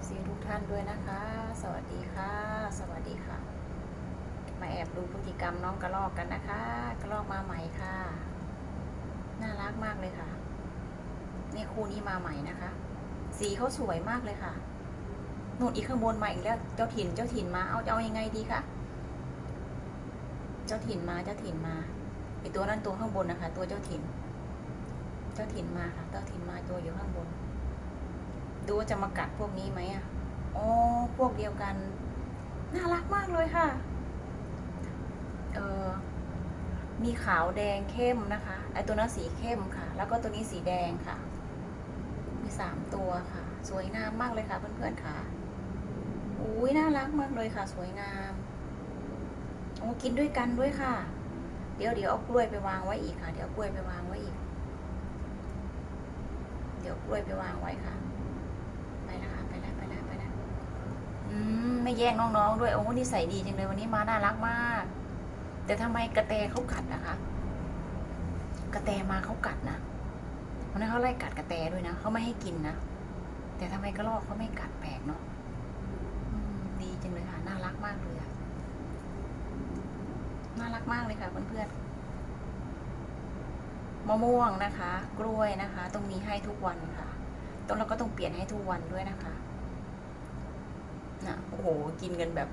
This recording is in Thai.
FC ทุกท่านด้วยนะคะ สวัสดีค่ะ สวัสดีค่ะ มาแอบดูพฤติกรรมน้องกระลอกกันนะคะ กระลอกมาใหม่ค่ะ น่ารักมากเลยค่ะนี่คู่นี้มาใหม่นะคะ สีเขาสวยมากเลยค่ะนู่นอีกข้างบนมาอีกแล้ว เจ้าถิ่น เจ้าถิ่นมา เอาจะเอายังไงดีคะเจ้าถิ่นมา เจ้าถิ่นมาไอตัวนั้นตัวข้างบนนะคะ ตัวเจ้าถิ่น เจ้าถิ่นมาค่ะ เจ้าถิ่นมาตัวอยู่ข้างบน ดูว่าจะมากัดพวกนี้ไหมอะอ๋อพวกเดียวกัน น่ารักมากเลยค่ะ เออมีขาวแดงเข้มนะคะ ไอตัวนั้นสีเข้มค่ะ แล้วก็ตัวนี้สีแดงค่ะ มีสามตัวค่ะ สวยงามมากเลยค่ะ เพื่อนๆค่ะ อุ้ยน่ารักมากเลยค่ะ สวยงามโอ้กินด้วยกันด้วยค่ะ เดี๋ยวเดี๋ยวเอากล้วยไปวางไว้อีกค่ะ เดี๋ยวกล้วยไปวางไว้อีก เดี๋ยวกล้วยไปวางไว้ค่ะ ไปแล้วค่ะไปแล้วไปแล้วไปแล้วอืม ไม่แย่งน้องๆ ด้วยโอ้นิสัยดีจังเลยวันนี้มาน่ารักมาก แต่ทำไมกระแตเขากัดนะคะ กระแตมาเขากัดนะวันนั้นเขาไล่กัดกระแตด้วยนะเขาไม่ให้กินนะแต่ทำไมกระรอกเขาไม่กัดแปลกเนาะดีจังเลยค่ะน่ารักมากเลยอะน่ารักมากเลยค่ะเพื่อนๆมะม่วงนะคะ กล้วยนะคะ ต้องมีให้ทุกวันค่ะต้องเราก็ต้องเปลี่ยนให้ทุกวันด้วยนะคะ โหกินกันแบบ